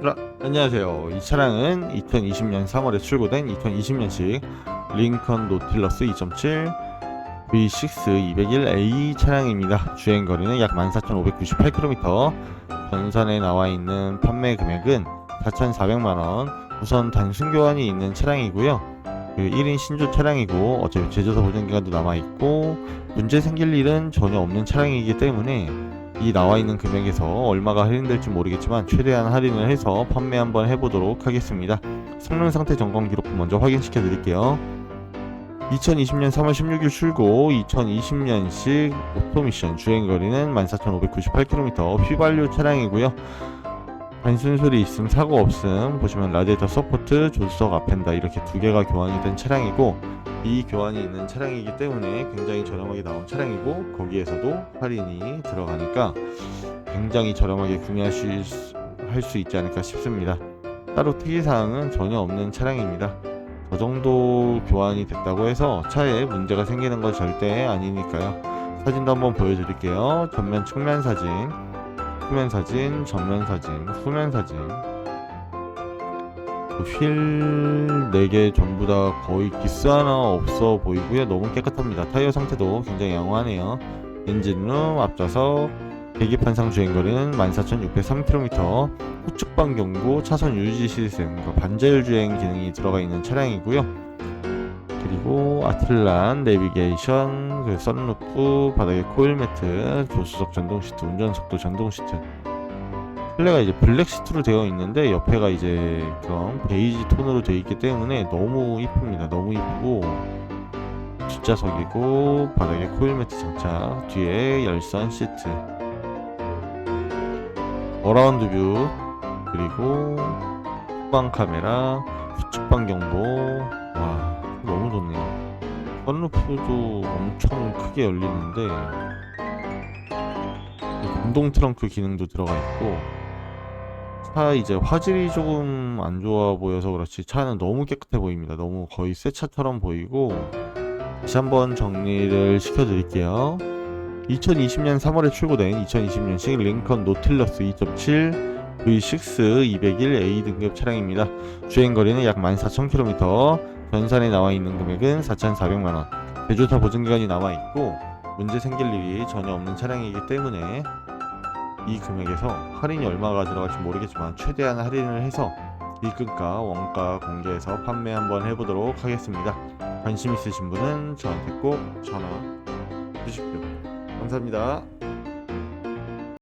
라, 안녕하세요. 이 차량은 2020년 3월에 출고된 2020년식 링컨 노틸러스 2.7 V6 201A 차량입니다. 주행 거리는 약 14,598km. 전선에 나와 있는 판매 금액은 4,400만 원. 우선 단순 교환이 있는 차량이고요. 그 1인 신조 차량이고 어차피 제조사 보증 기간도 남아 있고 문제 생길 일은 전혀 없는 차량이기 때문에 이 나와 있는 금액에서 얼마가 할인될지 모르겠지만 최대한 할인을 해서 판매 한번 해보도록 하겠습니다. 성능 상태 점검 기록 먼저 확인시켜 드릴게요. 2020년 3월 16일 출고 2020년식 오토미션 주행거리는 14,598km 휘발유 차량이고요. 단순 소리 있음 사고 없음 보시면 라디에이터 서포트 조수석 앞엔다 이렇게 두 개가 교환이 된 차량이고 이 교환이 있는 차량이기 때문에 굉장히 저렴하게 나온 차량이고 거기에서도 할인이 들어가니까 굉장히 저렴하게 구매하실 수, 할 수 있지 않을까 싶습니다. 따로 특이사항은 전혀 없는 차량입니다. 저 정도 교환이 됐다고 해서 차에 문제가 생기는 건 절대 아니니까요. 사진도 한번 보여드릴게요. 전면 측면 사진, 후면 사진, 전면 사진, 후면 사진. 휠 4개 전부 다 거의 기스 하나 없어 보이고요. 너무 깨끗합니다. 타이어 상태도 굉장히 양호하네요. 엔진룸, 앞좌석, 계기판상 주행거리는 14,603km, 후측방 경고, 차선 유지 시스템, 그러니까 반자율 주행 기능이 들어가 있는 차량이고요. 그리고 아틀란, 내비게이션, 그 썬루프, 바닥에 코일 매트, 조수석 전동 시트, 운전석도 전동 시트. 실내가 이제 블랙 시트로 되어 있는데 옆에가 이제 그런 베이지 톤으로 되어 있기 때문에 너무 이쁩니다. 너무 이쁘고 뒷좌석이고 바닥에 코일 매트 장착, 뒤에 열선 시트, 어라운드 뷰 그리고 후방 카메라, 후측방 경 썬루프도 엄청 크게 열리는데 공동 트렁크 기능도 들어가 있고 차 이제 화질이 조금 안 좋아 보여서 그렇지 차는 너무 깨끗해 보입니다. 너무 거의 새 차처럼 보이고 다시 한번 정리를 시켜 드릴게요. 2020년 3월에 출고된 2020년식 링컨 노틸러스 2.7 V6 201A 등급 차량입니다. 주행 거리는 약 14,000km, 전산에 나와 있는 금액은 4,400만원, 제조사 보증 기간이 남아 있고 문제 생길 일이 전혀 없는 차량이기 때문에 이 금액에서 할인이 얼마가 들어갈지 모르겠지만 최대한 할인을 해서 일근가 원가 공개해서 판매 한번 해보도록 하겠습니다. 관심 있으신 분은 저한테 꼭 전화 주십시오. 감사합니다.